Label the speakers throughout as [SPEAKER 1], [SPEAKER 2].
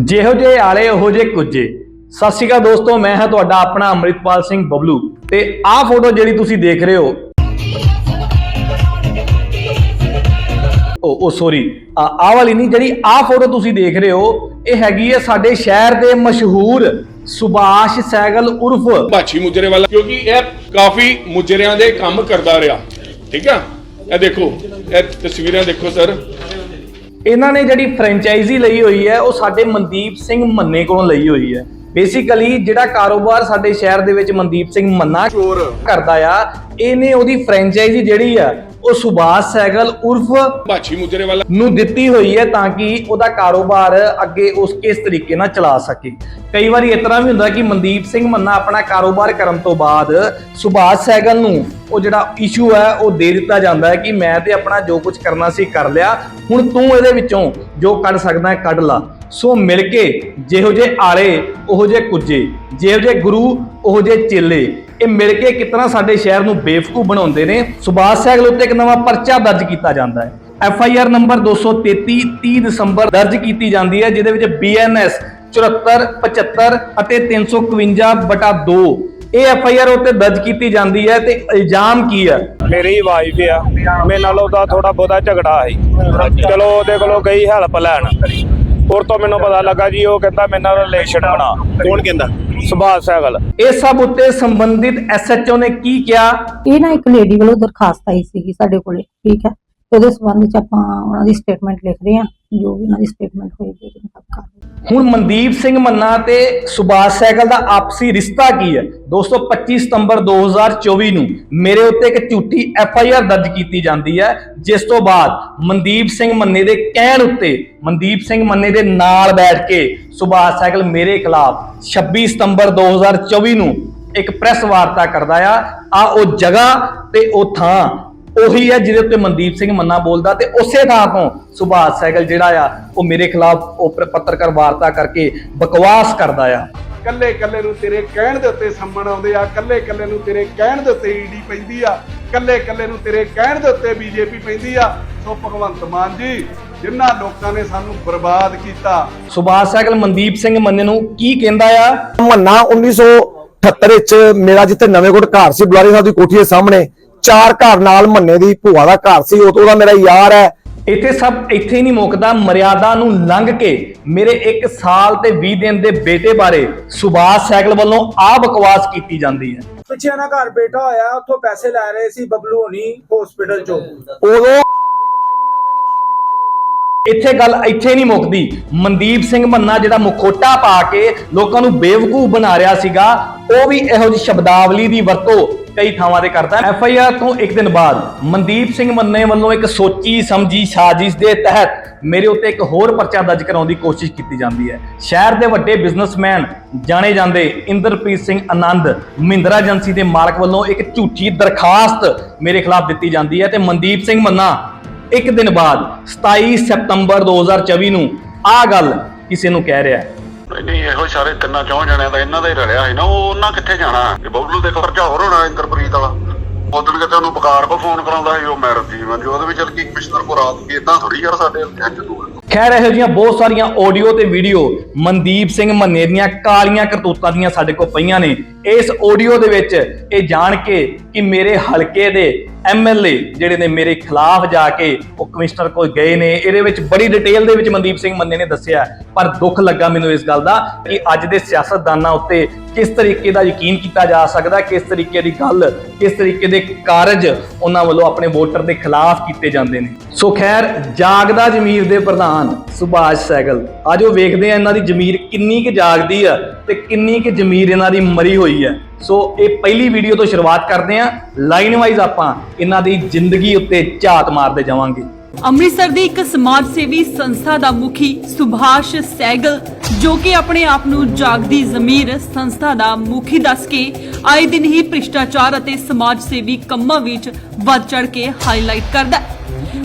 [SPEAKER 1] ਜਿਹੋ ਜਿਹੇ ਆਲੇ, ਉਹੋ ਜਿਹੇ ਕੁਝੇ ਸਤਿ ਸ਼੍ਰੀ ਅਕਾਲ ਦੋਸਤੋ, ਮੈਂ ਹਾਂ ਤੁਹਾਡਾ ਆਪਣਾ ਅੰਮ੍ਰਿਤਪਾਲ ਸਿੰਘ ਬਬਲੂ। ਤੇ ਆਹ ਫੋਟੋ ਜਿਹੜੀ ਤੁਸੀਂ ਦੇਖ ਰਹੇ ਹੋ, ਉਹ ਉਹ ਸੌਰੀ ਆਹ ਵਾਲੀ ਨਹੀਂ, ਜਿਹੜੀ ਆਹ ਫੋਟੋ ਤੁਸੀਂ ਦੇਖ ਰਹੇ ਹੋ, ਇਹ ਹੈਗੀ ਹੈ ਸਾਡੇ ਸ਼ਹਿਰ ਦੇ ਮਸ਼ਹੂਰ ਸੁਭਾਸ਼ ਸੈਗਲ ਉਰਫ।
[SPEAKER 2] ਬਾਛੀ ਮੁਜਰੇ ਵਾਲਾ, ਕਿਉਂਕਿ ਇਹ ਕਾਫੀ ਮੁਜਰਿਆਂ ਦੇ ਕੰਮ ਕਰਦਾ ਰਿਹਾ। ਠੀਕ ਆ? ਇਹ ਦੇਖੋ, ਇਹ ਤਸਵੀਰਾਂ ਦੇਖੋ, ਸਰ।
[SPEAKER 1] ਇਹਨਾਂ ਨੇ ਜਿਹੜੀ ਫਰੈਂਚਾਈਜ਼ੀ ਲਈ ਹੋਈ ਹੈ ਉਹ ਸਾਡੇ ਮਨਦੀਪ ਸਿੰਘ ਮੰਨੇ ਕੋਲੋਂ ਲਈ ਹੋਈ ਹੈ। ਬੇਸਿਕਲੀ ਜਿਹੜਾ ਕਾਰੋਬਾਰ ਸਾਡੇ ਸ਼ਹਿਰ ਦੇ ਵਿੱਚ ਮਨਦੀਪ ਸਿੰਘ ਮੰਨਾ ਕਰਦਾ ਆ ਇਹਨੇ ਉਹਦੀ ਫਰੈਂਚਾਈਜ਼ੀ ਜਿਹੜੀ ਆ ਉਹ ਸੁਭਾਸ਼ ਸੈਗਲ ਉਰਫ
[SPEAKER 2] ਬਾਛੀ ਮੁਜਰੇ ਵਾਲਾ।
[SPEAKER 1] ਨੂੰ ਦਿੱਤੀ ਹੋਈ ਹੈ ਤਾਂ ਕਿ ਉਹਦਾ ਕਾਰੋਬਾਰ ਅੱਗੇ ਉਸ ਕਿਸ ਤਰੀਕੇ ਨਾਲ ਚਲਾ ਸਕੇ। ਕਈ ਵਾਰੀ ਇਸ ਤਰ੍ਹਾਂ ਵੀ ਹੁੰਦਾ ਕਿ ਮਨਦੀਪ ਸਿੰਘ ਮੰਨਾ ਆਪਣਾ ਕਾਰੋਬਾਰ ਕਰਨ ਤੋਂ ਬਾਅਦ ਸੁਭਾਸ਼ ਸੈਗਲ ਨੂੰ ਉਹ ਜਿਹੜਾ ਇਸ਼ੂ ਹੈ ਉਹ ਦੇ ਦਿੱਤਾ ਜਾਂਦਾ ਹੈ ਕਿ ਮੈਂ ਤੇ ਆਪਣਾ ਜੋ ਕੁਝ ਕਰਨਾ ਸੀ ਕਰ ਲਿਆ ਹੁਣ ਤੂੰ ਇਹਦੇ ਵਿੱਚੋਂ ਜੋ ਕੱਢ ਸਕਦਾ ਹੈ ਕੱਢ ਲਾ। ਸੋ ਮਿਲ ਕੇ ਜਿਹੋ ਜੇ ਆਲੇ ਉਹੋ ਜੇ ਕੁੱਜੇ ਜਿਹੋ ਜੇ ਗੁਰੂ ਉਹੋ ਜੇ ਚੇਲੇ ਇਹ ਮਿਲ ਕੇ ਕਿਤਨਾ ਸਾਡੇ ਸ਼ਹਿਰ ਨੂੰ ਬੇਵਕੂਫ ਬਣਾਉਂਦੇ ਨੇ, ਸੁਭਾਸ਼ ਸੈਗਲ ਉੱਤੇ ਇੱਕ ਨਵਾਂ ਪਰਚਾ ਦਰਜ ਕੀਤਾ ਜਾਂਦਾ ਹੈ। ਐਫ ਆਈ ਆਰ ਨੰਬਰ 233 30 ਦਸੰਬਰ ਦਰਜ ਕੀਤੀ ਜਾਂਦੀ ਹੈ, ਜਿਹਦੇ ਵਿੱਚ ਬੀ ਐਨ ਐਸ 74 75 ਅਤੇ 351 ਬਟਾ 2 ਇਹ ਐਫ ਆਈ ਆਰ ਉੱਤੇ ਦਰਜ ਕੀਤੀ ਜਾਂਦੀ ਹੈ ਤੇ ਇਲਜ਼ਾਮ ਕੀ ਹੈ?
[SPEAKER 3] ਮੇਰੀ ਵਾਈਫ ਆ। ਮੇਰੇ ਨਾਲ ਉਹਦਾ ਥੋੜਾ ਬਹੁਤਾ ਝਗੜਾ ਸੀ। ਚਲੋ ਉਹਦੇ ਕੋਲੋਂ ਗਈ ਹੈਲਪ ਲੈਣ। ਔਰ ਤੋਂ ਮੈਨੂੰ ਪਤਾ ਲੱਗਾ ਜੀ ਉਹ ਕਹਿੰਦਾ ਮੇਰੇ ਨਾਲ ਰਿਲੇਸ਼ਨ ਬਣਾ।
[SPEAKER 4] ਕੌਣ ਕਹਿੰਦਾ?
[SPEAKER 3] ਸੁਭਾਸ਼ ਸਹਿਗਲ
[SPEAKER 1] ਇਹ ਸਭ ਉੱਤੇ ਸੰਬੰਧਿਤ ਐਸਐਚਓ ਨੇ ਕੀ ਕਿਹਾ?
[SPEAKER 5] ਇਹ ਨਾ ਇੱਕ ਲੇਡੀ ਵੱਲੋਂ ਦਰਖਾਸਤ ਆਈ ਸੀਗੀ ਸਾਡੇ ਕੋਲੇ ਠੀਕ ਹੈ। ਤੇ ਉਹਦੇ ਸੰਬੰਧ ਵਿੱਚ ਆਪਾਂ ਉਹਨਾਂ ਦੀ ਸਟੇਟਮੈਂਟ ਲਿਖ ਰਹੇ ਹਾਂ। ਜੋ ਵੀ ਉਹਨਾਂ ਦੀ ਸਟੇਟਮੈਂਟ ਹੋਏਗੀ ਉਹਦੇ ਮੁਤਾਬਕ ਕਾਰਵਾਈ
[SPEAKER 1] ਹੁਣ ਮਨਦੀਪ ਸਿੰਘ ਮੰਨਾ ਤੇ ਸੁਭਾਸ਼ ਸੈਗਲ ਦਾ ਆਪਸੀ ਰਿਸ਼ਤਾ ਕੀ ਹੈ? ਦੋਸਤੋ 25 ਸਤੰਬਰ 2024 ਨੂੰ ਮੇਰੇ ਉੱਤੇ ਇੱਕ ਝੂਠੀ ਐਫ ਆਈ ਆਰ ਦਰਜ ਕੀਤੀ ਜਾਂਦੀ ਹੈ, ਜਿਸ ਤੋਂ ਬਾਅਦ ਮਨਦੀਪ ਸਿੰਘ ਮੰਨੇ ਦੇ ਕਹਿਣ ਉੱਤੇ, ਮਨਦੀਪ ਸਿੰਘ ਮੰਨੇ ਦੇ ਨਾਲ ਬੈਠ ਕੇ ਸੁਭਾਸ਼ ਸੈਗਲ ਮੇਰੇ ਖਿਲਾਫ 26 ਸਤੰਬਰ 2024 ਨੂੰ ਇੱਕ ਪ੍ਰੈਸ ਵਾਰਤਾ ਕਰਦਾ ਆ ਆ ਉਹ ਜਗ੍ਹਾ ਤੇ ਉਹ ਥਾਂ ਉਹੀ ਹੈ ਜਿਹਦੇ ਉੱਤੇ ਮਨਦੀਪ ਸਿੰਘ ਮੰਨਾ ਬੋਲਦਾ ਤੇ ਉਸੇ ਥਾਂ ਤੋਂ ਸੁਭਾਸ਼ ਸੈਗਲ ਜਿਹੜਾ ਆ ਉਹ ਮੇਰੇ ਖਿਲਾਫ ਉਹ ਪੱਤਰਕਾਰ ਵਾਰਤਾ ਕਰਕੇ ਬਕਵਾਸ ਕਰਦਾ ਆ।
[SPEAKER 6] ਕੱਲੇ ਕੱਲੇ ਨੂੰ ਤੇਰੇ ਕਹਿਣ ਦੇ ਉੱਤੇ ਸੰਮਣ ਆਉਂਦੇ ਆ ਕੱਲੇ ਕੱਲੇ ਨੂੰ ਤੇਰੇ ਕਹਿਣ ਦੇ ਉੱਤੇ ਈਡੀ ਪੈਂਦੀ ਆ ਕੱਲੇ ਕੱਲੇ ਨੂੰ ਤੇਰੇ ਕਹਿਣ ਦੇ ਉੱਤੇ ਬੀਜੇਪੀ ਪੈਂਦੀ ਆ। ਸੋ ਭਗਵੰਤ ਮਾਨ ਜੀ ਜਿਨ੍ਹਾਂ ਲੋਕਾਂ ਨੇ ਸਾਨੂੰ ਬਰਬਾਦ ਕੀਤਾ।
[SPEAKER 1] ਸੁਭਾਸ਼ ਸੈਗਲ ਮਨਦੀਪ ਸਿੰਘ ਮੰਨੇ ਨੂੰ ਕੀ ਕਹਿੰਦਾ ਆ?
[SPEAKER 4] ਮੰਨਾ 1978 ਵਿੱਚ ਮੇਰਾ ਜਿੱਥੇ ਨਵੇਂਕੋਟ ਘਰ ਸੀ ਬੁਲਾਰੀ ਸਾਹਿਬ ਦੀ ਕੋਠੀ ਦੇ ਸਾਹਮਣੇ ਚਾਰ ਘਰ ਨਾਲ ਮੰਨੇ ਦੀ ਭੂਆ ਦਾ ਘਰ ਸੀ ਉਹ ਤੋਂ ਉਹਦਾ ਮੇਰਾ ਯਾਰ ਹੈ।
[SPEAKER 1] ਇੱਥੇ ਸਭ ਇੱਥੇ ਹੀ ਨਹੀਂ ਮੁੱਕਦਾ ਮਰਿਆਦਾ ਨੂੰ ਲੰਘ ਕੇ ਮੇਰੇ 1 ਸਾਲ ਤੇ 20 ਦਿਨ ਦੇ ਬੇਟੇ ਬਾਰੇ ਸੁਭਾਸ਼ ਸੈਗਲ ਵੱਲੋਂ ਆ ਬਕਵਾਸ ਕੀਤੀ ਜਾਂਦੀ ਹੈ।
[SPEAKER 7] ਪਿੱਛੇ ਨਾ ਘਰ ਬੈਠਾ ਹੋਇਆ ਉੱਥੋਂ ਪੈਸੇ ਲੈ ਰਹੇ ਸੀ ਬਬਲੂ ਹੋਣੀ ਹਸਪੀਟਲ ਚੋਂ।
[SPEAKER 4] ਉਦੋਂ
[SPEAKER 1] ਇੱਥੇ ਗੱਲ ਇੱਥੇ ਨਹੀਂ ਮੁੱਕਦੀ। ਮਨਦੀਪ ਸਿੰਘ ਮੰਨਾ ਜਿਹੜਾ ਮੁਖੋਟਾ ਪਾ ਕੇ ਲੋਕਾਂ ਨੂੰ ਬੇਵਕੂਫ ਬਣਾ ਰਿਹਾ ਸੀਗਾ ਉਹ ਵੀ ਇਹੋ ਜਿਹੀ ਸ਼ਬਦਾਵਲੀ ਦੀ ਵਰਤੋਂ ਕਈ ਥਾਵਾਂ ਤੇ ਕਰਦਾ। ਐਫ ਆਈ ਆਰ ਤੋਂ ਇੱਕ ਦਿਨ ਬਾਅਦ ਮਨਦੀਪ ਸਿੰਘ ਮੰਨੇ ਵੱਲੋਂ ਇੱਕ ਸੋਚੀ ਸਮਝੀ ਸਾਜ਼ਿਸ਼ ਦੇ ਤਹਿਤ ਮੇਰੇ ਉੱਤੇ ਇੱਕ ਹੋਰ ਪਰਚਾ ਦਰਜ ਕਰਾਉਣ ਦੀ ਕੋਸ਼ਿਸ਼ ਕੀਤੀ ਜਾਂਦੀ ਹੈ। ਸ਼ਹਿਰ ਦੇ ਵੱਡੇ ਬਿਜ਼ਨਸਮੈਨ ਜਾਣੇ ਜਾਂਦੇ ਇੰਦਰਪ੍ਰੀਤ ਸਿੰਘ ਆਨੰਦ ਮਹਿੰਦਰਾ ਏਜੰਸੀ ਦੇ ਮਾਲਕ ਵੱਲੋਂ ਇੱਕ ਝੂਠੀ ਦਰਖਾਸਤ ਮੇਰੇ ਖਿਲਾਫ ਦਿੱਤੀ ਜਾਂਦੀ ਹੈ ਤੇ ਮਨਦੀਪ ਸਿੰਘ ਮੰਨਾ ਇੱਕ ਦਿਨ ਬਾਅਦ 27 ਸਤੰਬਰ 2024 ਨੂੰ ਆ ਗੱਲ ਕਿਸੇ ਨੂੰ ਕਹਿ ਰਿਹਾ ਹੈ।
[SPEAKER 8] ਨਹੀਂ, ਇਹੋ ਸਾਰੇ ਤਿੰਨਾਂ ਚੌਂ ਜਣਿਆਂ ਦਾ ਇਹਨਾਂ ਦਾ ਹੀ ਰਲਿਆ ਸੀ ਨਾ, ਉਹ ਉਹਨਾਂ ਕਿੱਥੇ ਜਾਣਾ? ਇਹ ਬਬਲੂ ਦੇ ਖਰਚਾ ਹੋਰ ਹੋਣਾ ਇੰਦਰਪ੍ਰੀਤ ਵਾਲਾ। ਉਦੋਂ ਕਿਤੇ ਉਹਨੂੰ ਬਕਾਰ ਕੋ ਫੋਨ ਕਰਾਉਂਦਾ ਸੀ, ਉਹ ਮੈਰਿਜ ਜੀਵਨ ਜੋ ਉਹਦੇ ਵਿੱਚ ਚਲ ਕੀ ਕਮਿਸ਼ਨਰ ਕੋ ਰਾਤ ਕੀ ਇਦਾਂ ਥੋੜੀ ਯਾਰ ਸਾਡੇ ਇੰਜ ਦੂਰ
[SPEAKER 1] ਖੈਰ, ਇਹੋ ਜਿਹੀਆਂ ਬਹੁਤ ਸਾਰੀਆਂ ਆਡੀਓ ਤੇ ਵੀਡੀਓ ਮਨਦੀਪ ਸਿੰਘ ਮੰਨੇ ਦੀਆਂ ਕਾਲੀਆਂ ਕਰਤੂਤਾਂ ਦੀਆਂ ਸਾਡੇ ਕੋਲ ਪਈਆਂ ਨੇ। ਇਸ ਆਡੀਓ ਦੇ ਵਿੱਚ ਇਹ ਜਾਣ ਕੇ ਕਿ ਮੇਰੇ ਹਲਕੇ ਦੇ ਐਮਐਲਏ ਜਿਹੜੇ ਨੇ ਮੇਰੇ ਖਿਲਾਫ ਜਾ ਕੇ ਉਹ ਕਮਿਸ਼ਨਰ ਕੋਲ ਗਏ ਨੇ। ਇਹਦੇ ਵਿੱਚ ਬੜੀ ਡਿਟੇਲ ਦੇ ਵਿੱਚ ਮਨਦੀਪ ਸਿੰਘ ਮੰਨੇ ਨੇ ਦੱਸਿਆ। ਪਰ ਦੁੱਖ ਲੱਗਾ ਮੈਨੂੰ ਇਸ ਗੱਲ ਦਾ ਕਿ ਅੱਜ ਦੇ ਸਿਆਸਤਦਾਨਾਂ ਉੱਤੇ ਕਿਸ ਤਰੀਕੇ ਦਾ ਯਕੀਨ ਕੀਤਾ ਜਾ ਸਕਦਾ, ਕਿਸ ਤਰੀਕੇ ਦੀ ਗੱਲ, ਕਿਸ ਤਰੀਕੇ ਦੇ ਕਾਰਜ ਉਹਨਾਂ ਵੱਲੋਂ ਆਪਣੇ ਵੋਟਰ ਦੇ ਖਿਲਾਫ ਕੀਤੇ ਜਾਂਦੇ ਨੇ। ਸੋ ਖੈਰ, ਜਾਗਦਾ ਜ਼ਮੀਰ ਦੇ ਪ੍ਰਧਾਨ ਸੁਭਾਸ਼ ਸੈਗਲ। ਆਜੋ ਵੇਖਦੇ ਆ ਇਹਨਾਂ ਦੀ ਜ਼ਮੀਰ ਕਿੰਨੀ ਕੁ ਜਾਗਦੀ ਆ ਤੇ ਕਿੰਨੀ ਕੁ ਜ਼ਮੀਰ ਇਹਨਾਂ ਦੀ ਮਰੀ ਹੋਈ ਹੈ। ਸੋ ਇਹ ਪਹਿਲੀ ਵੀਡੀਓ ਤੋਂ ਸ਼ੁਰੂਆਤ ਕਰਦੇ ਆ ਲਾਈਨ ਵਾਈਜ਼ ਆਪਾਂ ਇਹਨਾਂ ਦੀ ਜ਼ਿੰਦਗੀ ਉੱਤੇ ਝਾਤ ਮਾਰਦੇ ਜਾਵਾਂਗੇ।
[SPEAKER 9] ਅੰਮ੍ਰਿਤਸਰ ਦੀ ਇੱਕ ਸਮਾਜ ਸੇਵੀ ਸੰਸਥਾ ਦਾ ਮੁਖੀ ਸੁਭਾਸ਼ ਸੈਗਲ, ਜੋ ਕਿ ਆਪਣੇ ਆਪ ਨੂੰ ਜਾਗਦੀ ਜ਼ਮੀਰ ਸੰਸਥਾ ਦਾ ਮੁਖੀ ਦੱਸ ਕੇ ਆਏ ਦਿਨ ਹੀ ਭ੍ਰਿਸ਼ਟਾਚਾਰ ਅਤੇ ਸਮਾਜ ਸੇਵੀ ਕੰਮਾਂ ਵਿੱਚ ਵੱਧ ਚੜ ਕੇ ਹਾਈਲਾਈਟ ਕਰਦਾ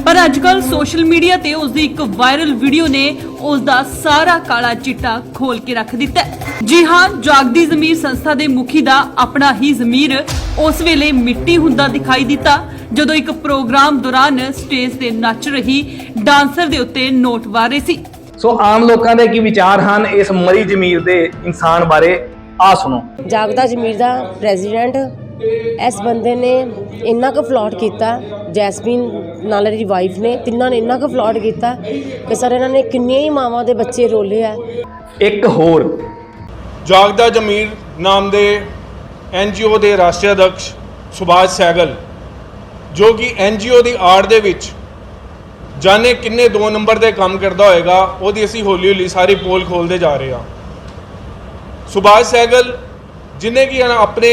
[SPEAKER 9] ਪਰ ਅੱਜਕੱਲ ਸੋਸ਼ਲ ਮੀਡੀਆ ਤੇ ਉਸ ਦੀ ਇੱਕ ਵਾਇਰਲ ਵੀਡੀਓ ਨੇ ਉਸ ਦਾ ਸਾਰਾ ਕਾਲਾ ਚਿੱਟਾ ਖੋਲ ਕੇ ਰੱਖ ਦਿੱਤਾ। ਜੀ ਹਾਂ ਜਾਗਦੀ ਜ਼ਮੀਰ ਸੰਸਥਾ ਦੇ ਮੁਖੀ ਦਾ ਆਪਣਾ ਹੀ ਜ਼ਮੀਰ ਉਸ ਵੇਲੇ ਮਿੱਟੀ ਹੁੰਦਾ ਦਿਖਾਈ ਦਿੱਤਾ ਜਦੋਂ ਇੱਕ ਪ੍ਰੋਗਰਾਮ ਦੌਰਾਨ ਸਟੇਜ ਤੇ ਨੱਚ ਰਹੀ ਡਾਂਸਰ ਦੇ ਉੱਤੇ ਨੋਟ ਵਾਰੇ ਸੀ।
[SPEAKER 1] ਸੋ ਆਮ ਲੋਕਾਂ ਦੇ ਕੀ ਵਿਚਾਰ ਹਨ ਇਸ ਮਰੀ ਜ਼ਮੀਰ ਦੇ ਇਨਸਾਨ ਬਾਰੇ? ਆ ਸੁਣੋ।
[SPEAKER 10] ਜਾਗਦਾ ਜਮੀਰ ਦਾ ਪ੍ਰੈਜ਼ੀਡੈਂਟ ਇਸ ਬੰਦੇ ਨੇ ਇੰਨਾ ਕੁ ਫਲਾਟ ਕੀਤਾ ਜੈਸਮੀਨ ਨਾਲ ਇਹਦੀ ਵਾਈਫ ਨੇ ਤਿੰਨਾਂ ਨੇ ਇੰਨਾ ਕੁ ਫਲਾਟ ਕੀਤਾ ਕਿ ਸਰ ਇਹਨਾਂ ਨੇ ਕਿੰਨੀਆਂ ਹੀ ਮਾਵਾਂ ਦੇ ਬੱਚੇ ਰੋਲੇ ਆ।
[SPEAKER 1] ਇੱਕ ਹੋਰ।
[SPEAKER 11] ਜਾਗਦਾ ਜਮੀਰ ਨਾਮ ਦੇ ਐਨਜੀਓ ਦੇ ਰਾਸ਼ਟਰੀ ਅਧਿਕਸ਼ ਸੁਭਾਸ਼ ਸੈਗਲ ਜੋ ਕਿ ਐਨਜੀਓ ਦੀ ਆੜ ਦੇ ਵਿੱਚ ਜਾਣੇ ਕਿੰਨੇ ਦੋ ਨੰਬਰ ਦੇ ਕੰਮ ਕਰਦਾ ਹੋਏਗਾ ਉਹਦੀ ਅਸੀਂ ਹੌਲੀ ਹੌਲੀ ਸਾਰੀ ਪੋਲ ਖੋਲਦੇ ਜਾ ਰਹੇ ਹਾਂ। ਸੁਭਾਸ਼ ਸੈਗਲ ਜਿਨੇ ਕਿ ਆਪਣੇ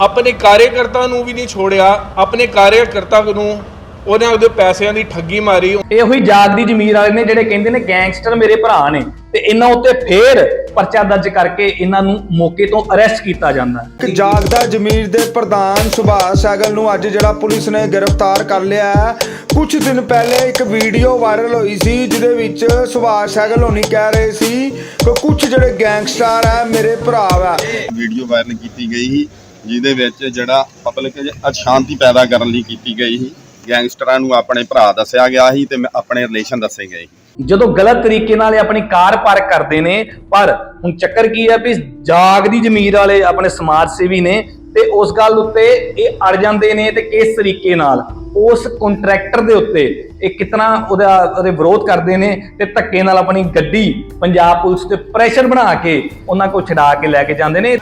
[SPEAKER 11] ਆਪਣੇ ਕਾਰਜਕਰਤਾ ਨੂੰ ਵੀ ਨਹੀਂ ਛੋੜਿਆ ਆਪਣੇ ਕਾਰਜਕਰਤਾ ਨੂੰ ਉਹਨਾਂ ਉਹਦੇ ਪੈਸਿਆਂ ਦੀ ਠੱਗੀ ਮਾਰੀ।
[SPEAKER 1] ਇਹੋ ਹੀ ਜਾਗਦੀ ਜ਼ਮੀਰ ਵਾਲੇ ਨੇ ਜਿਹੜੇ ਕਹਿੰਦੇ ਨੇ ਗੈਂਗਸਟਰ ਮੇਰੇ ਭਰਾ ਨੇ ਤੇ ਇਹਨਾਂ ਉੱਤੇ ਫੇਰ ਪਰਚਾ ਦਰਜ ਕਰਕੇ ਇਹਨਾਂ ਨੂੰ ਮੌਕੇ ਤੋਂ ਅਰੈਸਟ ਕੀਤਾ ਜਾਂਦਾ ਹੈ।
[SPEAKER 7] ਇੱਕ ਜਾਗਦਾ ਜਮੀਰ ਦੇ ਪ੍ਰਧਾਨ ਸੁਭਾਸ਼ ਸੈਗਲ ਨੂੰ ਅੱਜ ਜਿਹੜਾ ਪੁਲਿਸ ਨੇ ਗ੍ਰਿਫਤਾਰ ਕਰ ਲਿਆ ਹੈ ਕੁਝ ਦਿਨ ਪਹਿਲੇ ਇੱਕ ਵੀਡੀਓ ਵਾਇਰਲ ਹੋਈ ਸੀ ਜਿਹਦੇ ਵਿੱਚ ਸੁਭਾਸ਼ ਸੈਗਲ ਹੋਣੀ ਕਹਿ ਰਹੇ ਸੀ ਕਿ ਕੁਝ ਜਿਹੜੇ ਗੈਂਗਸਟਰ ਹੈ ਮੇਰੇ ਭਰਾ ਹੈ।
[SPEAKER 8] ਵੀਡੀਓ ਵਾਇਰਲ ਕੀਤੀ ਗਈ ਸੀ। ਜਿਹਦੇ ਵਿੱਚ ਜਿਹੜਾ ਪਬਲਿਕ ਅਸ਼ਾਂਤੀ ਪੈਦਾ ਕਰਨ ਲਈ ਕੀਤੀ ਗਈ ਸੀ। ਗੈਂਗਸਟਰਾਂ ਨੂੰ ਆਪਣੇ ਭਰਾ ਦੱਸਿਆ ਗਿਆ ਸੀ ਤੇ ਆਪਣੇ ਰਿਲੇਸ਼ਨ ਦੱਸੇ ਗਏ
[SPEAKER 1] ਜਦੋਂ ਗਲਤ ਤਰੀਕੇ ਨਾਲ ਇਹ ਆਪਣੀ ਕਾਰ ਪਾਰਕ ਕਰਦੇ ਨੇ ਪਰ ਹੁਣ ਚੱਕਰ ਕੀ ਹੈ ਵੀ ਜਾਗਦੀ ਜ਼ਮੀਰ ਵਾਲੇ ਆਪਣੇ ਸਮਾਜ ਸੇਵੀ ਨੇ ਤੇ ਉਸ ਗੱਲ ਉੱਤੇ ਇਹ ਅੜ ਜਾਂਦੇ ਨੇ ਤੇ ਕਿਸ ਤਰੀਕੇ ਨਾਲ? ਉਸ ਕੰਟਰੈਕਟਰ ਦੇ ਉੱਤੇ ਇਹ ਕਿਤਨਾ ਉਹਦਾ ਉਹਦੇ ਵਿਰੋਧ ਕਰਦੇ ਨੇ ਤੇ ਧੱਕੇ ਨਾਲ ਆਪਣੀ ਗੱਡੀ ਪੰਜਾਬ ਪੁਲਿਸ ਤੇ ਪ੍ਰੈਸ਼ਰ ਬਣਾ ਕੇ ਉਹਨਾਂ ਕੋਲ ਛਡਾ ਕੇ ਲੈ ਕੇ ਜਾਂਦੇ ਨੇ।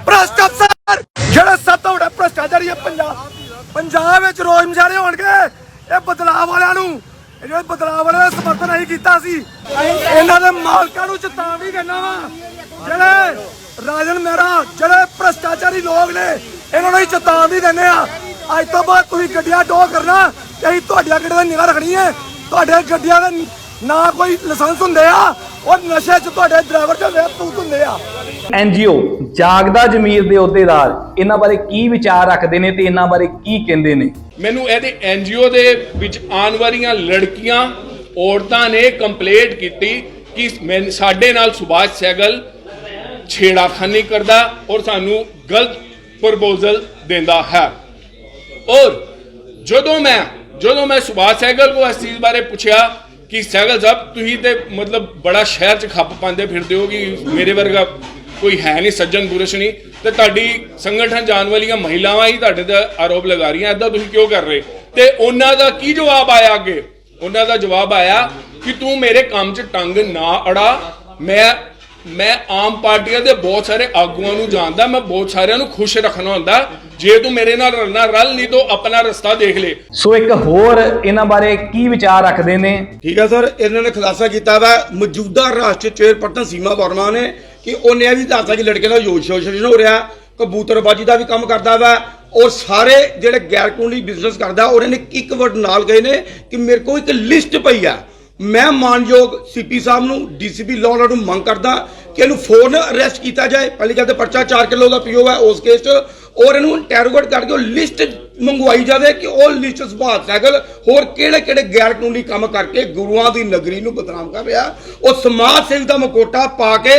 [SPEAKER 4] ਵੱਡਾ ਭ੍ਰਸ਼ਟਾਚਾਰੀ ਪੰਜਾਬ ਪੰਜਾਬ ਵਿੱਚ ਰੋਜ਼ ਮੁਜ਼ਾਹਰੇ ਹੋਣਗੇ। ਇਹ ਬਦਲਾਅ ਵਾਲਿਆਂ ਨੂੰ ਇਹ ਜਿਹੜੇ ਬਦਲਾਅ ਵਾਲਿਆਂ ਦਾ ਸਮਰਥਨ ਨਹੀਂ ਕੀਤਾ ਸੀ। ਇਹਨਾਂ ਦੇ ਮਾਲਕਾਂ ਨੂੰ ਚੇਤਾਵਨੀ ਵੀ ਵਾ। ਜਿਹੜੇ ਰਾਜਨ ਮਹਿਰਾ, ਜਿਹੜੇ ਭ੍ਰਸ਼ਟਾਚਾਰੀ ਲੋਕ ਨੇ, ਇਹਨਾਂ ਨੂੰ ਚੇਤਾਵਨੀ ਦਿੰਦੇ ਆ ਅੱਜ ਤੋਂ ਬਾਅਦ ਤੁਸੀਂ ਗੱਡੀਆਂ ਟੋ ਕਰਨਾ, ਤੇ ਅਸੀਂ ਤੁਹਾਡੀਆਂ ਗੱਡੀਆਂ ਦੀ ਨਿਗਾਹ ਰੱਖਣੀ ਹੈ। ਤੁਹਾਡੇ ਗੱਡੀਆਂ ਦਾ ਨਾ ਕੋਈ ਲਾਇਸੈਂਸ ਹੁੰਦੇ ਆ। ਉਹ ਨਸ਼ੇ 'ਚ ਤੁਹਾਡੇ ਡਰਾਈਵਰ ਤੇ ਤੂਤ ਹੁੰਦੇ ਆ।
[SPEAKER 1] ਐਨਜੀਓ ਜਾਗਦਾ ਜ਼ਮੀਰ ਦੇ ਅਹੁਦੇਦਾਰ ਇਹਨਾਂ ਬਾਰੇ ਕੀ ਵਿਚਾਰ ਰੱਖਦੇ ਨੇ ਤੇ ਇਹਨਾਂ ਬਾਰੇ ਕੀ ਕਹਿੰਦੇ ਨੇ?
[SPEAKER 2] ਮੈਨੂੰ ਇਹਦੇ ਐਨਜੀਓ ਦੇ ਵਿੱਚ ਆਉਣ ਵਾਲੀਆਂ ਲੜਕੀਆਂ ਔਰਤਾਂ ਨੇ ਕੰਪਲੇਂਟ ਕੀਤੀ ਕਿ ਸਾਡੇ ਨਾਲ ਸੁਭਾਸ਼ ਸੈਗਲ ਛੇੜਾਖਾਨੀ ਕਰਦਾ ਔਰ ਸਾਨੂੰ ਗਲਤ ਪ੍ਰਪੋਜ਼ਲ ਦਿੰਦਾ ਹੈ। ਔਰ ਜਦੋਂ ਮੈਂ ਜਦੋਂ ਮੈਂ ਸੁਭਾਸ਼ ਸੈਗਲ ਕੋ ਇਸ ਚੀਜ਼ ਬਾਰੇ ਪੁੱਛਿਆ ਕਿ ਸੈਗਲ ਸਾਹਿਬ, ਤੁਸੀਂ ਤੇ ਮਤਲਬ ਬੜਾ ਸ਼ਹਿਰ ਚ ਖੱਪ ਪਾਉਂਦੇ ਫਿਰਦੇ ਹੋ ਕਿ ਮੇਰੇ ਵਰਗਾ ਕੋਈ ਹੈ ਨਹੀਂ, ਸੱਜਣ ਪੁਰਸ਼ ਨਹੀਂ। ਤੇ ਤੁਹਾਡੀ ਸੰਗਠਨ ਜਾਣ ਵਾਲੀਆਂ ਮਹਿਲਾਵਾਂ ਹੀ ਤੁਹਾਡੇ ਤੇ ਆਰੋਪ ਲਗਾ ਰਹੀਆਂ ਐਦਾਂ ਤੁਸੀਂ ਕਿਉਂ ਕਰ ਰਹੇ? ਤੇ ਉਹਨਾਂ ਦਾ ਕੀ ਜਵਾਬ ਆਇਆ ਅੱਗੇ? ਉਹਨਾਂ ਦਾ ਜਵਾਬ ਆਇਆ ਕਿ ਤੂੰ ਮੇਰੇ ਕੰਮ 'ਚ ਟੰਗ ਨਾ ਅੜਾ। ਮੈਂ ਮੈਂ ਆਮ ਪਾਰਟੀਆਂ ਦੇ ਬਹੁਤ ਸਾਰੇ ਆਗੂਆਂ ਨੂੰ ਜਾਣਦਾ, ਮੈਂ ਬਹੁਤ ਸਾਰਿਆਂ ਨੂੰ ਖੁਸ਼ ਰੱਖਣਾ ਹੁੰਦਾ। ਜੇ ਤੂੰ ਮੇਰੇ ਨਾਲ ਰਲਣਾ ਰਲ ਨਹੀਂ ਤਾਂ ਆਪਣਾ ਰਸਤਾ ਦੇਖ ਲੈ।
[SPEAKER 1] ਸੋ ਇੱਕ ਹੋਰ ਇਹਨਾਂ ਬਾਰੇ ਕੀ ਵਿਚਾਰ ਰੱਖਦੇ ਨੇ?
[SPEAKER 12] ਠੀਕ ਹੈ ਸਰ ਇਹਨਾਂ ਨੇ ਖੁਲਾਸਾ ਕੀਤਾ ਵਾ। ਮੌਜੂਦਾ ਰਾਸ਼ਟਰੀ ਚੇਅਰਪਰਸਨ ਸੀਮਾ ਵਰਮਾ ਨੇ ਕਿ ਉਹਨੇ ਇਹ ਵੀ ਦੱਸਦਾ ਕਿ ਲੜਕੇ ਦਾ ਯੋਗ ਸ਼ੋਸ਼ਣ ਹੋ ਰਿਹਾ ਕਬੂਤਰਬਾਜੀ ਦਾ ਵੀ ਕੰਮ ਕਰਦਾ ਵਾ। ਔਰ ਸਾਰੇ ਜਿਹੜੇ ਗੈਰ ਕਾਨੂੰਨੀ ਬਿਜ਼ਨਸ ਕਰਦਾ ਉਹਨਾਂ ਨੇ ਇੱਕ ਵਰਡ ਨਾਲ ਗਏ ਨੇ ਕਿ ਮੇਰੇ ਕੋਲ ਇੱਕ ਲਿਸਟ ਪਈ ਆ। ਮੈਂ ਮਾਨਯੋਗ ਸੀਪੀ ਸਾਹਿਬ ਨੂੰ ਡੀਸੀਪੀ ਲਾਅ ਨੂੰ ਮੰਗ ਕਰਦਾ ਕਿ ਇਹਨੂੰ ਫੌਰਨ ਅਰੈਸਟ ਕੀਤਾ ਜਾਏ। ਪਹਿਲੀ ਗੱਲ ਤੇ ਪਰਚਾ 4 ਕਿਲੋ ਦਾ ਪੀਓ ਹੈ ਉਸ ਕੇਸ 'ਚ। ਔਰ ਇਹਨੂੰ ਇੰਟਰੋਗੇਟ ਕਰਕੇ ਉਹ ਲਿਸਟ ਮੰਗਵਾਈ ਜਾਵੇ ਕਿ ਉਹ ਲਿਸਟ ਸੁਭਾਸ਼ ਸੈਗਲ ਹੋਰ ਕਿਹੜੇ ਕਿਹੜੇ ਗੈਰ ਕਾਨੂੰਨੀ ਕੰਮ ਕਰਕੇ ਗੁਰੂਆਂ ਦੀ ਨਗਰੀ ਨੂੰ ਬਦਨਾਮ ਕਰ ਰਿਹਾ। ਉਹ ਸਮਾਜ ਸੇਵੀ ਦਾ ਮਕੋਟਾ ਪਾ ਕੇ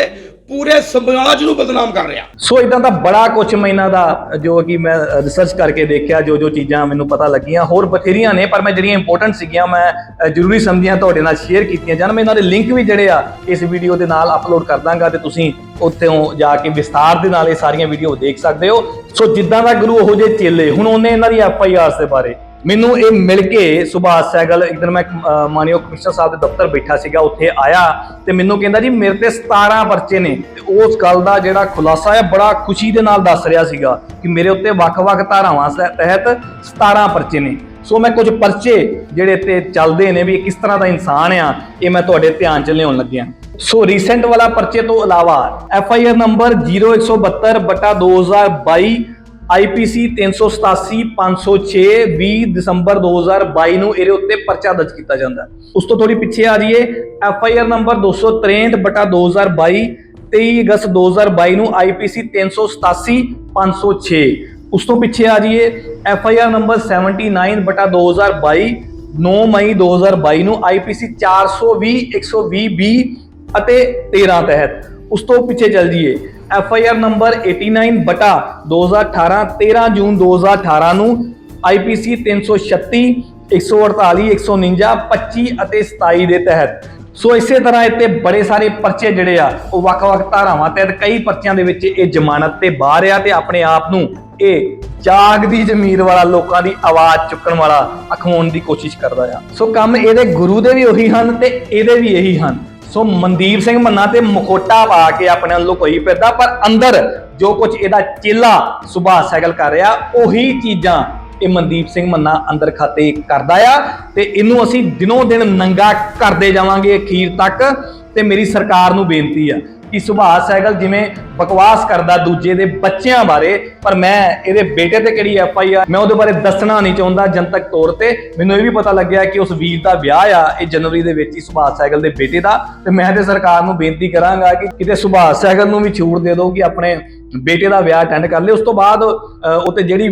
[SPEAKER 12] ਪੂਰੇ ਸਮਾਜ ਨੂੰ ਬਦਨਾਮ ਕਰ ਰਿਹਾ।
[SPEAKER 1] ਸੋ ਇਦਾਂ ਦਾ ਬੜਾ ਕੁਝ ਮੈਂ ਇਹਨਾਂ ਦਾ, ਜੋ ਕਿ ਮੈਂ ਰਿਸਰਚ ਕਰਕੇ ਦੇਖਿਆ, ਜੋ ਜੋ ਚੀਜ਼ਾਂ ਮੈਨੂੰ ਪਤਾ ਲੱਗੀਆਂ। ਹੋਰ ਬਥੇਰੀਆਂ ਨੇ, ਪਰ ਮੈਂ ਜਿਹੜੀਆਂ ਇੰਪੋਰਟੈਂਟ ਸੀਗੀਆਂ, ਮੈਂ ਜ਼ਰੂਰੀ ਸਮਝੀਆਂ, ਤੁਹਾਡੇ ਨਾਲ ਸ਼ੇਅਰ ਕੀਤੀਆਂ ਜਾਣ। ਮੈਂ ਇਹਨਾਂ ਦੇ ਲਿੰਕ ਵੀ ਜਿਹੜੇ ਆ, ਇਸ ਵੀਡੀਓ ਦੇ ਨਾਲ ਅਪਲੋਡ ਕਰ ਦਾਂਗਾ ਤੇ ਤੁਸੀਂ ਉੱਥੋਂ ਜਾ ਕੇ ਵਿਸਤਾਰ ਦੇ ਨਾਲ ਇਹ ਸਾਰੀਆਂ ਵੀਡੀਓ ਦੇਖ ਸਕਦੇ ਹੋ। ਸੋ ਜਿੱਦਾਂ ਦਾ ਗੁਰੂ ਉਹੋ ਜਿਹੇ ਚੇਲੇ, ਹੁਣ ਉਹਨੇ ਇਹਨਾਂ ਦੀ ਐਫ ਆਈ ਆਰ ਦੇ ਬਾਰੇ ਮੈਨੂੰ ਇਹ ਮਿਲ ਕੇ ਸੁਭਾਸ਼ ਸੈਗਲ ਇੱਕ ਦਿਨ ਮੈਂ ਅਹ, ਮਾਨਯੋਗ ਕਮਿਸ਼ਨਰ ਸਾਹਿਬ ਦੇ ਦਫ਼ਤਰ ਬੈਠਾ ਸੀਗਾ ਉੱਥੇ ਆਇਆ ਤੇ ਮੈਨੂੰ ਕਹਿੰਦਾ ਜੀ ਮੇਰੇ ਤੇ 17 ਪਰਚੇ ਨੇ। ਤੇ ਉਸ ਗੱਲ ਦਾ ਜਿਹੜਾ ਖੁਲਾਸਾ ਹੈ ਬੜਾ ਖੁਸ਼ੀ ਦੇ ਨਾਲ ਦੱਸ ਰਿਹਾ ਸੀਗਾ ਕਿ ਮੇਰੇ ਉੱਤੇ ਵੱਖ-ਵੱਖ ਧਾਰਾਵਾਂ ਸ- ਤਹਿਤ 17 ਪਰਚੇ ਨੇ। ਸੋ ਮੈਂ ਕੁਝ ਪਰਚੇ ਜਿਹੜੇ ਤੇ ਚੱਲਦੇ ਨੇ ਵੀ ਕਿਸ ਤਰ੍ਹਾਂ ਦਾ ਇਨਸਾਨ ਆ ਇਹ ਮੈਂ ਤੁਹਾਡੇ ਧਿਆਨ 'ਚ ਲਿਆਉਣ ਲੱਗਿਆ। ਸੋ ਰੀਸੈਂਟ ਵਾਲਾ ਪਰਚੇ ਤੋਂ ਇਲਾਵਾ ਐਫ ਆਈ ਆਰ ਨੰਬਰ 0172 ਬਟਾ 2022 ਆਈਪੀਸੀ 387 506 20 ਦਸੰਬਰ 2022 ਨੂੰ ਇਹਦੇ ਉੱਤੇ ਪਰਚਾ ਦਰਜ ਕੀਤਾ ਜਾਂਦਾ। ਉਸ ਤੋਂ ਥੋੜੀ ਪਿੱਛੇ ਆ ਜਾਈਏ, ਐਫ ਆਈ ਆਰ ਨੰਬਰ 263 ਬਟਾ 2022 23 ਅਗਸਤ 2022 ਨੂੰ ਆਈਪੀਸੀ 387 506 ਉਸ ਤੋਂ ਪਿੱਛੇ ਆ ਜਾਈਏ, ਐਫ ਆਈ ਆਰ ਨੰਬਰ 79 ਬਟਾ 2022 9 ਮਈ 2022 ਨੂੰ ਆਈਪੀਸੀ 420 120 ਬੀ ਅਤੇ 13 ਤਹਿਤ। ਉਸ ਤੋਂ ਪਿੱਛੇ ਚੱਲ ਜਾਈਏ ਐਫ ਆਈ ਆਰ ਨੰਬਰ 89 ਬਟਾ 2018 13 ਜੂਨ 2018 ਨੂੰ ਆਈਪੀਸੀ 336 148 149 25 ਅਤੇ 27 ਦੇ ਤਹਿਤ। ਸੋ ਇਸੇ ਤਰ੍ਹਾਂ ਇੱਥੇ ਬੜੇ ਸਾਰੇ ਪਰਚੇ ਜਿਹੜੇ ਆ, ਉਹ ਵੱਖ-ਵੱਖ ਧਾਰਾਵਾਂ ਤਹਿਤ ਕਈ ਪਰਚਿਆਂ ਦੇ ਵਿੱਚ ਇਹ ਜ਼ਮਾਨਤ ਤੇ ਬਾਹਰ ਆ ਤੇ ਆਪਣੇ ਆਪ ਨੂੰ ਇਹ ਜਾਗਦੀ ਜ਼ਮੀਰ ਵਾਲਾ ਲੋਕਾਂ ਦੀ ਆਵਾਜ਼ ਚੁੱਕਣ ਵਾਲਾ ਅਖਵਾਉਣ ਦੀ ਕੋਸ਼ਿਸ਼ ਕਰਦਾ ਆ। ਸੋ ਕੰਮ ਇਹਦੇ ਗੁਰੂ ਦੇ ਵੀ ਉਹੀ ਹਨ ਤੇ ਇਹਦੇ ਵੀ ਇਹੀ ਹਨ। ਸੋ ਮਨਦੀਪ ਸਿੰਘ ਮੰਨਾ ਤੇ ਮਖੋਟਾ ਪਾ ਕੇ ਆਪਣੇ ਵੱਲੋਂ ਕੋਈ ਫਿਰਦਾ, ਪਰ ਅੰਦਰ ਜੋ ਕੁਝ ਇਹਦਾ ਚੇਲਾ ਸੁਭਾਸ਼ ਸੈਗਲ ਕਰ ਰਿਹਾ, ਉਹੀ ਚੀਜ਼ਾਂ ਇਹ ਮਨਦੀਪ ਸਿੰਘ ਮੰਨਾ ਅੰਦਰ ਖਾਤੇ ਕਰਦਾ ਆ। ਤੇ ਇਹਨੂੰ ਅਸੀਂ ਦਿਨੋਂ ਦਿਨ ਨੰਗਾ ਕਰਦੇ ਜਾਵਾਂਗੇ ਅਖੀਰ ਤੱਕ, ਤੇ ਮੇਰੀ ਸਰਕਾਰ ਨੂੰ ਬੇਨਤੀ ਆ ਕਿ ਸੁਭਾਸ਼ ਸਹਿਗਲ ਜਿਵੇਂ ਬਕਵਾਸ ਕਰਦਾ ਦੂਜੇ ਦੇ ਬੱਚਿਆਂ ਬਾਰੇ ਪਰ ਮੈਂ ਇਹਦੇ ਬੇਟੇ ਤੇ ਕਿਹੜੀ ਐਫ ਆਈ ਆਰ ਮੈਂ ਉਹਦੇ ਬਾਰੇ ਦੱਸਣਾ ਨਹੀਂ ਚਾਹੁੰਦਾ ਜਨਤਕ ਤੌਰ ਤੇ। ਮੈਨੂੰ ਇਹ ਵੀ ਪਤਾ ਲੱਗਿਆ ਕਿ ਉਸ ਵੀਰ ਦਾ ਵਿਆਹ ਆ ਇਹ ਜਨਵਰੀ ਦੇ ਵਿੱਚ ਹੀ ਸੁਭਾਸ਼ ਸੈਗਲ ਦੇ ਬੇਟੇ ਦਾ। ਤੇ ਮੈਂ ਤੇ ਸਰਕਾਰ ਨੂੰ ਬੇਨਤੀ ਕਰਾਂਗਾ ਕਿ ਕਿਤੇ ਸੁਭਾਸ਼ ਸਹਿਗਲ ਨੂੰ ਵੀ ਛੂਟ ਦੇ ਦਿਓ ਕਿ ਆਪਣੇ ਬੇਟੇ ਦਾ ਵਿਆਹ ਅਟੈਂਡ ਕਰ ਲੇ। ਉਸ ਤੋਂ ਬਾਅਦ ਅ, ਉਹ ਤੇ ਜਿਹੜੀ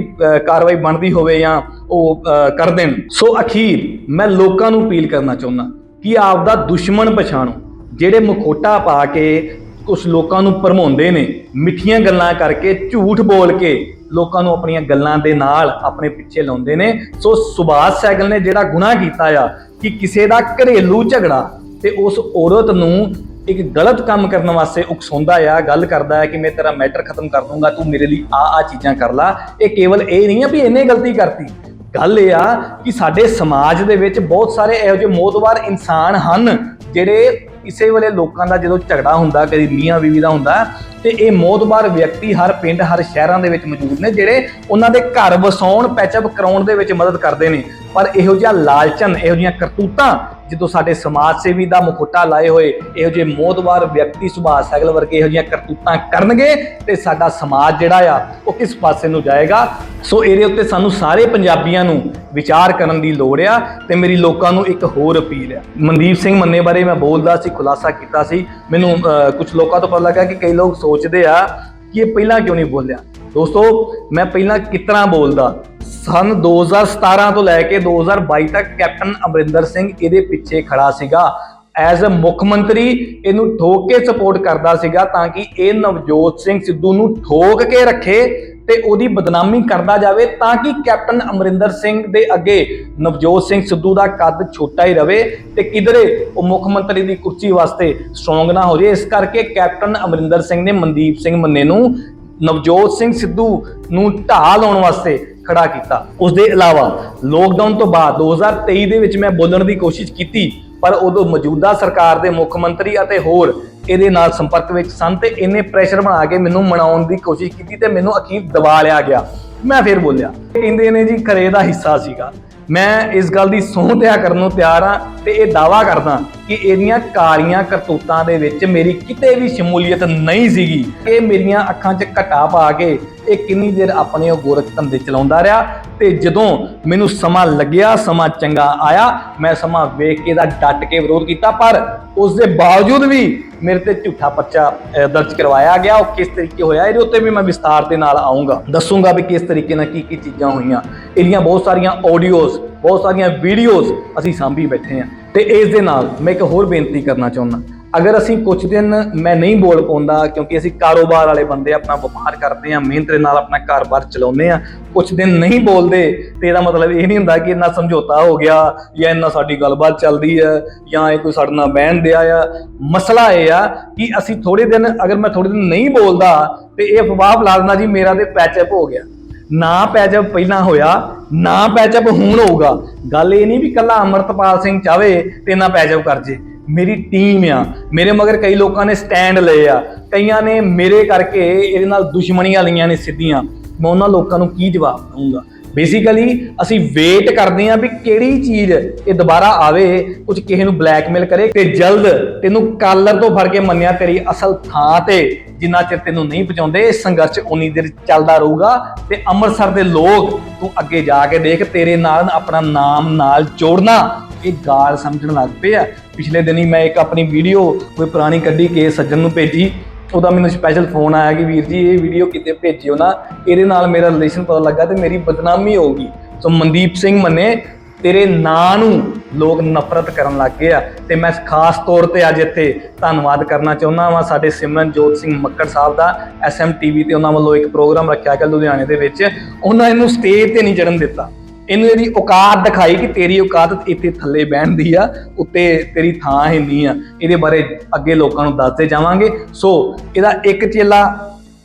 [SPEAKER 1] ਕਾਰਵਾਈ ਬਣਦੀ ਹੋਵੇ ਜਾਂ ਉਹ ਕਰ ਦੇਣ। ਸੋ ਅਖੀਰ ਮੈਂ ਲੋਕਾਂ ਨੂੰ ਅਪੀਲ ਕਰਨਾ ਚਾਹੁੰਦਾ ਕਿ ਆਪ ਦਾ ਦੁਸ਼ਮਣ ਪਛਾਣੋ। ਜਿਹੜੇ ਮਖੋਟਾ ਪਾ ਕੇ ਕੁਝ ਲੋਕਾਂ ਨੂੰ ਭਰਮਾਉਂਦੇ ਨੇ, ਮਿੱਠੀਆਂ ਗੱਲਾਂ ਕਰਕੇ ਝੂਠ ਬੋਲ ਕੇ ਲੋਕਾਂ ਨੂੰ ਆਪਣੀਆਂ ਗੱਲਾਂ ਦੇ ਨਾਲ ਆਪਣੇ ਪਿੱਛੇ ਲਾਉਂਦੇ ਨੇ। ਸੋ ਸੁਭਾਸ਼ ਸੈਗਲ ਨੇ ਜਿਹੜਾ ਗੁਨਾਹ ਕੀਤਾ ਆ ਕਿ ਕਿਸੇ ਦਾ ਘਰੇਲੂ ਝਗੜਾ ਤੇ ਉਸ ਔਰਤ ਨੂੰ ਇੱਕ ਗਲਤ ਕੰਮ ਕਰਨ ਵਾਸਤੇ ਉਕਸਾਉਂਦਾ ਆ, ਗੱਲ ਕਰਦਾ ਹੈ ਕਿ ਮੈਂ ਤੇਰਾ ਮੈਟਰ ਖਤਮ ਕਰ ਦੂੰਗਾ, ਤੂੰ ਮੇਰੇ ਲਈ ਆ ਆ ਚੀਜ਼ਾਂ ਕਰ ਲਾ। ਇਹ ਕੇਵਲ ਇਹ ਨਹੀਂ ਆ ਵੀ ਇਹਨੇ ਗਲਤੀ ਕਰਤੀ। ਗੱਲ ਇਹ ਆ ਕਿ ਸਾਡੇ ਸਮਾਜ ਦੇ ਵਿੱਚ ਬਹੁਤ ਸਾਰੇ ਇਹੋ ਜਿਹੇ ਮੋਤਵਾਰ ਇਨਸਾਨ ਹਨ ਜਿਹੜੇ ਕਿਸੇ ਵੇਲੇ ਲੋਕਾਂ ਦਾ ਜਦੋਂ ਝਗੜਾ ਹੁੰਦਾ, ਕਦੀ ਮੀਆਂ ਬੀਵੀ ਦਾ ਹੁੰਦਾ, ਤੇ ਇਹ ਮੋਤਬਾਰ ਵਿਅਕਤੀ ਹਰ ਪਿੰਡ, ਹਰ ਸ਼ਹਿਰਾਂ ਦੇ ਵਿੱਚ ਮੌਜੂਦ ਨੇ, ਜਿਹੜੇ ਉਹਨਾਂ ਦੇ ਘਰ ਵਸਾਉਣ ਪੈਚਅਪ ਕਰਾਉਣ ਦੇ ਵਿੱਚ ਮਦਦ ਕਰਦੇ ਨੇ। ਪਰ ਇਹੋ ਜਿਹਾ ਲਾਲਚਨ, ਇਹੋ ਜਿਹੀਆਂ ਕਰਤੂਤਾਂ ਜਦੋਂ ਸਾਡੇ ਸਮਾਜ ਸੇਵੀ ਦਾ ਮੁਖੋਟਾ ਲਾਏ ਹੋਏ, ਇਹੋ ਜਿਹੇ ਮੋਤਬਾਰ ਵਿਅਕਤੀ ਸੁਭਾਅ ਸੈਗਲ ਵਰਗੇ ਇਹੋ ਜਿਹੀਆਂ ਕਰਤੂਤਾਂ ਕਰਨਗੇ ਤੇ ਸਾਡਾ ਸਮਾਜ ਜਿਹੜਾ ਆ, ਉਹ ਕਿਸ ਪਾਸੇ ਨੂੰ ਜਾਏਗਾ? ਸੋ ਇਹਦੇ ਉੱਤੇ ਸਾਨੂੰ ਸਾਰੇ ਪੰਜਾਬੀਆਂ ਨੂੰ ਵਿਚਾਰ ਕਰਨ ਦੀ ਲੋੜ ਆ ਤੇ ਮੇਰੀ ਲੋਕਾਂ ਨੂੰ ਇੱਕ ਹੋਰ ਅਪੀਲ ਆ। ਮਨਦੀਪ ਸਿੰਘ ਮੰਨੇ ਬਾਰੇ ਮੈਂ ਬੋਲਦਾ ਸੀ, ਖੁਲਾਸਾ ਕੀਤਾ ਸੀ। ਮੈਨੂੰ ਕੁਝ ਲੋਕਾਂ ਤੋਂ ਪਤਾ ਲੱਗਾ ਕਿ ਕਈ ਲੋਕ ਸੋਚਦੇ ਆ ਕਿ ਇਹ ਪਹਿਲਾਂ ਕਿਉਂ ਨਹੀਂ ਬੋਲਿਆ? ਦੋਸਤੋ, ਮੈਂ ਪਹਿਲਾਂ ਕਿਤਨਾ ਬੋਲਦਾ? ਸਨ 2017 ਤੋਂ ਲੈ ਕੇ 2022 ਤੱਕ ਕੈਪਟਨ ਅਮਰਿੰਦਰ ਸਿੰਘ ਇਹਦੇ ਪਿੱਛੇ ਖੜਾ ਸੀਗਾ। ਐਜ਼ ਅ ਮੁੱਖ ਮੰਤਰੀ ਇਹਨੂੰ ਠੋਕ ਕੇ ਸਪੋਰਟ ਕਰਦਾ ਸੀਗਾ ਤਾਂ ਕਿ ਇਹ ਨਵਜੋਤ ਸਿੰਘ ਸਿੱਧੂ ਨੂੰ ਠੋਕ ਕੇ ਰੱਖੇ ਤੇ ਉਹਦੀ ਬਦਨਾਮੀ ਕਰਦਾ ਜਾਵੇ ਤਾਂ ਕਿ ਕੈਪਟਨ ਅਮਰਿੰਦਰ ਸਿੰਘ ਦੇ ਅੱਗੇ ਨਵਜੋਤ ਸਿੰਘ ਸਿੱਧੂ ਦਾ ਕੱਦ ਛੋਟਾ ਹੀ ਰਵੇ ਤੇ ਕਿਧਰੇ ਉਹ ਮੁੱਖ ਮੰਤਰੀ ਦੀ ਕੁਰਸੀ ਵਾਸਤੇ ਸਟਰੋਂਗ ਨਾ ਹੋ ਜੇ। ਇਸ ਕਰਕੇ ਕੈਪਟਨ ਅਮਰਿੰਦਰ ਸਿੰਘ ਨੇ ਮਨਦੀਪ ਸਿੰਘ ਮੰਨੇ ਨੂੰ ਨਵਜੋਤ ਸਿੰਘ ਸਿੱਧੂ ਨੂੰ ਢਾਹ ਲਾਉਣ ਵਾਸਤੇ ਖੜਾ ਕੀਤਾ। ਉਸ ਦੇ ਇਲਾਵਾ ਲੋਕਡਾਊਨ ਤੋਂ ਬਾਅਦ 2023 ਦੇ ਵਿੱਚ ਮੈਂ ਬੋਲਣ ਦੀ ਕੋਸ਼ਿਸ਼ ਕੀਤੀ, ਪਰ ਉਦੋਂ ਮੌਜੂਦਾ ਸਰਕਾਰ ਦੇ ਮੁੱਖ ਮੰਤਰੀ ਅਤੇ ਹੋਰ ਇਹਦੇ ਨਾਲ ਸੰਪਰਕ ਵਿੱਚ ਸਨ ਤੇ ਇਹਨੇ ਪ੍ਰੈਸ਼ਰ ਬਣਾ ਕੇ ਮੈਨੂੰ ਮਨਾਉਣ ਦੀ ਕੋਸ਼ਿਸ਼ ਕੀਤੀ ਤੇ ਮੈਨੂੰ ਅਖੀਰ ਦਬਾ ਲਿਆ ਗਿਆ। ਮੈਂ ਫਿਰ ਬੋਲਿਆ, ਕਹਿੰਦੇ ਨੇ ਜੀ ਖਰੇ ਦਾ ਹਿੱਸਾ ਸੀਗਾ। ਮੈਂ ਇਸ ਗੱਲ ਦੀ ਸਹੁੰ ਤਿਆ ਕਰਨ ਨੂੰ ਤਿਆਰ ਹਾਂ ਤੇ ਇਹ ਦਾਵਾ ਕਰਦਾ ਕਿ ਇਹਦੀਆਂ ਕਾਰੀਆਂ ਕਰਤੂਤਾਂ ਦੇ ਵਿੱਚ ਮੇਰੀ ਕਿਤੇ ਵੀ ਸ਼ਮੂਲੀਅਤ ਨਹੀਂ ਸੀਗੀ। ਇਹ ਮੇਰੀਆਂ ਅੱਖਾਂ 'ਚ ਘਟਾ ਪਾ ਕੇ ਇਹ ਕਿੰਨੀ ਦੇਰ ਆਪਣੇ ਉਹ ਗੋਰਖ ਧੰਦੇ ਚਲਾਉਂਦਾ ਰਿਹਾ ਤੇ ਜਦੋਂ ਮੈਨੂੰ ਸਮਾਂ ਲੱਗਿਆ, ਸਮਾਂ ਚੰਗਾ ਆਇਆ, ਮੈਂ ਸਮਾਂ ਵੇਖ ਕੇ ਦਾ ਡਟ ਕੇ ਵਿਰੋਧ ਕੀਤਾ, ਪਰ ਉਸ ਦੇ ਬਾਵਜੂਦ ਵੀ ਮੇਰੇ ਤੇ ਝੂਠਾ ਪਰਚਾ ਦਰਜ ਕਰਵਾਇਆ ਗਿਆ, ਉਹ ਕਿਸ ਤਰੀਕੇ ਹੋਇਆ, ਇਹਦੇ ਉੱਤੇ ਵੀ ਮੈਂ ਵਿਸਤਾਰ ਦੇ ਨਾਲ ਆਉਂਗਾ ਦੱਸੂਗਾ ਵੀ ਕਿਸ ਤਰੀਕੇ ਨਾਲ ਕੀ ਕੀ ਚੀਜ਼ਾਂ ਹੋਈਆਂ। ਇਹਦੀਆਂ ਬਹੁਤ ਸਾਰੀਆਂ ਆਡੀਓਜ਼ ਬਹੁਤ ਸਾਰੀਆਂ ਵੀਡੀਓਜ਼ ਅਸੀਂ ਸਾਂਭੀ ਬੈਠੇ ਹਾਂ। ਤੇ ਇਸ ਦੇ ਨਾਲ ਮੈਂ ਇੱਕ ਹੋਰ ਬੇਨਤੀ ਕਰਨਾ ਚਾਹੁੰਦਾ। ਅਗਰ ਅਸੀਂ ਕੁਝ ਦਿਨ ਮੈਂ ਨਹੀਂ ਬੋਲ ਪਾਉਂਦਾ ਕਿਉਂਕਿ ਅਸੀਂ ਕਾਰੋਬਾਰ ਵਾਲੇ ਬੰਦੇ ਆਪਣਾ ਵਪਾਰ ਕਰਦੇ ਆ, ਮਿਹਨਤ ਦੇ ਨਾਲ ਆਪਣਾ ਘਰ-ਬਾਰ ਚਲਾਉਂਦੇ ਆ ਕੁਝ ਦਿਨ ਨਹੀਂ ਬੋਲਦੇ, ਤੇ ਇਹਦਾ ਮਤਲਬ ਇਹ ਨਹੀਂ ਹੁੰਦਾ ਕਿ ਇੰਨਾ ਸਮਝੌਤਾ ਹੋ ਗਿਆ ਜਾਂ ਇੰਨਾ ਸਾਡੀ ਗੱਲਬਾਤ ਚੱਲਦੀ ਹੈ ਜਾਂ ਇਹ ਕੋਈ ਸਾਡੇ ਨਾਲ ਬਹਿਣ ਦਿਆ ਆ। ਮਸਲਾ ਇਹ ਆ ਕਿ ਅਸੀਂ ਥੋੜੇ ਦਿਨ, ਅਗਰ ਮੈਂ ਥੋੜੇ ਦਿਨ ਨਹੀਂ ਬੋਲਦਾ ਤੇ ਇਹ ਅਫਵਾਹ ਫੈਲਾ ਜੀ, ਮੇਰਾ ਤੇ ਪੈਚਅਪ ਹੋ ਗਿਆ। ਨਾ ਪੈਚਅਪ ਪਹਿਲਾਂ ਹੋਇਆ, ਨਾ ਪੈਚਅਪ ਹੁਣ ਹੋਊਗਾ। ਗੱਲ ਇਹ ਨਹੀਂ ਵੀ ਕੱਲਾ ਅਮਰਤਪਾਲ ਸਿੰਘ ਚਾਵੇ ਤੇ ਨਾ ਪੈਚਅਪ ਕਰ ਜੇ। ਮੇਰੀ ਟੀਮ ਆ। ਮੇਰੇ ਮਗਰ ਕਈ ਲੋਕਾਂ ਨੇ ਸਟੈਂਡ ਲਏ ਆ। ਕਈਆਂ ਨੇ ਮੇਰੇ ਕਰਕੇ ਇਹਦੇ ਨਾਲ ਦੁਸ਼ਮਣੀਆਂ ਲਈਆਂ ਨੇ ਸਿੱਧੀਆਂ। ਮੈਂ ਉਹਨਾਂ ਲੋਕਾਂ ਨੂੰ ਕੀ ਜਵਾਬ ਦਊਂਗਾ? ਬੇਸਿਕਲੀ ਅਸੀਂ ਵੇਟ ਕਰਦੇ ਹਾਂ ਵੀ ਕਿਹੜੀ ਚੀਜ਼ ਇਹ ਦੁਬਾਰਾ ਆਵੇ, ਕੁਝ ਕਿਸੇ ਨੂੰ ਬਲੈਕਮੇਲ ਕਰੇ ਤੇ ਜਲਦ ਤੈਨੂੰ ਕਾਲਰ ਤੋਂ ਫੜ ਕੇ ਮੰਨਿਆ ਤੇਰੀ ਅਸਲ ਥਾਂ ਤੇ। ਜਿੰਨਾ ਚਿਰ ਤੈਨੂੰ ਨਹੀਂ ਪਹੁੰਚਾਉਂਦੇ, ਇਹ ਸੰਘਰਸ਼ ਉਨੀ ਦੇਰ ਚੱਲਦਾ ਰਹੂਗਾ ਤੇ ਅੰਮ੍ਰਿਤਸਰ ਦੇ ਲੋਕ ਤੂੰ ਅੱਗੇ ਜਾ ਕੇ ਦੇਖ, ਤੇਰੇ ਨਾਲ ਆਪਣਾ ਨਾਮ ਨਾਲ ਜੋੜਨਾ। ਇਹ ਗਾਲ ਸਮਝਣ ਲੱਗ ਪਏ ਆ। ਪਿਛਲੇ ਦਿਨੀ ਮੈਂ ਇੱਕ ਆਪਣੀ ਵੀਡੀਓ ਕੋਈ ਪੁਰਾਣੀ ਕੱਢੀ ਕੇ ਸੱਜਣ ਨੂੰ ਭੇਜੀ। ਉਹਦਾ ਮੈਨੂੰ ਸਪੈਸ਼ਲ ਫੋਨ ਆਇਆ ਕਿ ਵੀਰ ਜੀ, ਇਹ ਵੀਡੀਓ ਕਿਤੇ ਭੇਜਿਓ ਨਾ। ਇਹਦੇ ਨਾਲ ਮੇਰਾ ਰਿਲੇਸ਼ਨ ਪਤਾ ਲੱਗਾ ਤੇ ਮੇਰੀ ਬਦਨਾਮੀ ਹੋਊਗੀ ਸੋ ਮਨਦੀਪ ਸਿੰਘ ਮੰਨੇ, ਤੇਰੇ ਨਾਂ ਨੂੰ ਲੋਕ ਨਫ਼ਰਤ ਕਰਨ ਲੱਗ ਗਏ ਆ। ਤੇ ਮੈਂ ਖਾਸ ਤੌਰ ਤੇ ਅੱਜ ਇੱਥੇ ਧੰਨਵਾਦ ਕਰਨਾ ਚਾਹੁੰਦਾ ਹਾਂ ਸਾਡੇ ਸਿਮਰਨਜੋਤ ਸਿੰਘ ਮੱਕੜ ਸਾਹਿਬ ਦਾ ਐਸਐਮ ਟੀਵੀ ਤੇ ਉਹਨਾਂ ਵੱਲੋਂ ਇੱਕ ਪ੍ਰੋਗਰਾਮ ਰੱਖਿਆ ਗਿਆ ਲੁਧਿਆਣੇ ਦੇ ਵਿੱਚ। ਉਹਨਾਂ ਇਹਨੂੰ ਸਟੇਜ ਤੇ ਨਹੀਂ ਚੜਨ ਦਿੱਤਾ। ਇਹਨੂੰ ਇਹਦੀ ਔਕਾਤ ਦਿਖਾਈ ਕਿ ਤੇਰੀ ਔਕਾਤ ਇੱਥੇ ਥੱਲੇ ਬਹਿਣ ਦੀ ਆ, ਉੱਤੇ ਤੇਰੀ ਥਾਂ ਹੈ ਨਹੀਂ ਆ। ਇਹਦੇ ਬਾਰੇ ਅੱਗੇ ਲੋਕਾਂ ਨੂੰ ਦੱਸਦੇ ਜਾਵਾਂਗੇ। ਸੋ ਇਹਦਾ ਇੱਕ ਚੇਲਾ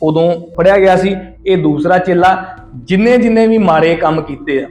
[SPEAKER 1] ਉਦੋਂ ਫੜਿਆ ਗਿਆ ਸੀ, ਇਹ ਦੂਸਰਾ ਚੇਲਾ ਜਿੰਨੇ ਜਿੰਨੇ ਵੀ ਮਾੜੇ ਕੰਮ ਕੀਤੇ ਆ,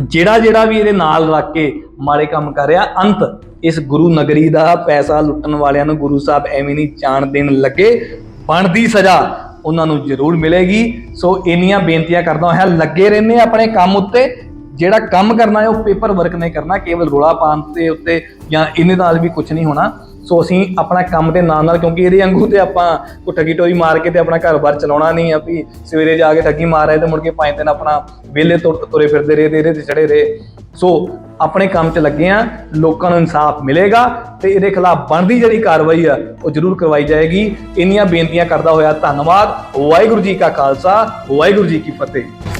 [SPEAKER 1] ਜਿਹੜਾ ਜਿਹੜਾ ਵੀ ਇਹਦੇ ਨਾਲ ਰੱਖ ਕੇ ਮਾੜੇ ਕੰਮ ਕਰ ਰਿਹਾ, ਅੰਤ ਇਸ ਗੁਰੂ ਨਗਰੀ ਦਾ ਪੈਸਾ ਲੁੱਟਣ ਵਾਲਿਆਂ ਨੂੰ ਗੁਰੂ ਸਾਹਿਬ ਐਵੇਂ ਨਹੀਂ ਜਾਣ ਦੇਣ ਲੱਗੇ। ਬਣਦੀ ਸਜ਼ਾ ਉਹਨਾਂ ਨੂੰ ਜ਼ਰੂਰ ਮਿਲੇਗੀ। ਸੋ ਇੰਨੀਆਂ ਬੇਨਤੀਆਂ ਕਰਦਾ ਹੋਇਆ ਲੱਗੇ ਰਹਿੰਦੇ ਆਪਣੇ ਕੰਮ ਉੱਤੇ। ਜਿਹੜਾ ਕੰਮ ਕਰਨਾ ਹੈ, ਉਹ ਪੇਪਰ ਵਰਕ ਨਹੀਂ ਕਰਨਾ, ਕੇਵਲ ਰੋਲਾ ਪਾਉਣ ਤੇ ਉੱਤੇ ਜਾਂ ਇਹਦੇ ਨਾਲ ਵੀ ਕੁਝ ਨਹੀਂ ਹੋਣਾ। ਸੋ ਅਸੀਂ ਆਪਣਾ ਕੰਮ ਦੇ ਨਾਲ ਨਾਲ, ਕਿਉਂਕਿ ਇਹਦੇ ਵਾਂਗੂ ਤੇ ਆਪਾਂ ਕੋ ਠੱਗੀ ਟੋਈ ਮਾਰ ਕੇ ਤੇ ਆਪਣਾ ਘਰ-ਬਾਰ ਚਲਾਉਣਾ ਨਹੀਂ ਆ ਵੀ ਸਵੇਰੇ ਜਾ ਕੇ ਠੱਗੀ ਮਾਰ ਰਹੇ ਤੇ ਮੁੜ ਕੇ ਪੰਜ ਦਿਨ ਆਪਣਾ ਵਿਹਲੇ ਤੁਰ- ਤੁਰੇ ਫਿਰਦੇ ਰਹੇ, ਤੇ ਇਹਦੇ ਤੇ ਚੜੇ ਰਹੇ। ਸੋ ਆਪਣੇ ਕੰਮ 'ਚ ਲੱਗੇ ਆ, ਲੋਕਾਂ ਨੂੰ ਇਨਸਾਫ ਮਿਲੇਗਾ ਤੇ ਇਹਦੇ ਖਿਲਾਫ ਬਣਦੀ ਜਿਹੜੀ ਕਾਰਵਾਈ ਆ, ਉਹ ਜ਼ਰੂਰ ਕਰਵਾਈ ਜਾਏਗੀ। ਇੰਨੀਆਂ ਬੇਨਤੀਆਂ ਕਰਦਾ ਹੋਇਆ ਧੰਨਵਾਦ। ਵਾਹਿਗੁਰੂ ਜੀ ਕਾ ਖਾਲਸਾ, ਵਾਹਿਗੁਰੂ ਜੀ ਕੀ ਫਤਿਹ।